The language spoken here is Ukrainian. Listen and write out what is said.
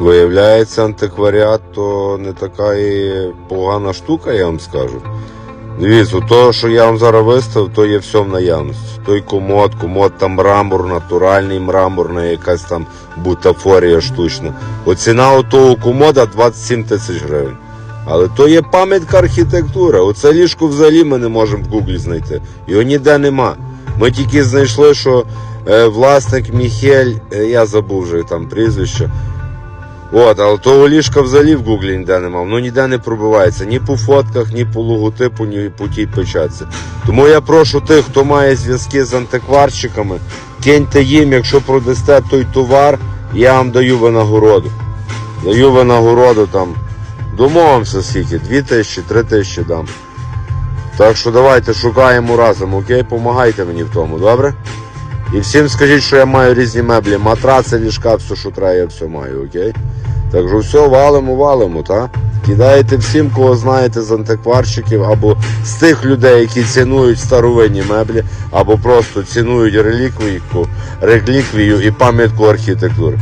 Виявляється, антикваріат то не така і погана штука, я вам скажу. Дивіться, то, що я вам зараз виставив, то є все в наявності. Той комод, комод там мрамор, натуральний мрамор, не якась там бутафорія штучна. Оціна того комода 27 тисяч гривень. Але то є пам'ятка архітектури. Оце ліжко взагалі ми не можемо в Гуглі знайти. Його ніде нема. Ми тільки знайшли, що е, власник Міхель, е, я забув вже там прізвище. От, але того ліжка взагалі в Гуглі ніде нема, воно ніде не пробивається, ні по фотках, ні по логотипу, ні по тій печатці. Тому я прошу тих, хто має зв'язки з антикварщиками, киньте їм, якщо продасте той товар, я вам даю винагороду. Даю винагороду там. Домовимося скільки, 2 тисячі, 3 тисячі дам. Так що давайте шукаємо разом, окей? Помагайте мені в тому, добре? І всім скажіть, що я маю різні меблі, матраци, ліжка, все, що треба, я все маю, окей? Так що все, валимо, валимо, так? Кидаєте всім, кого знаєте з антикварщиків, або з тих людей, які цінують старовинні меблі, або просто цінують реліквію, реліквію і пам'ятку архітектури.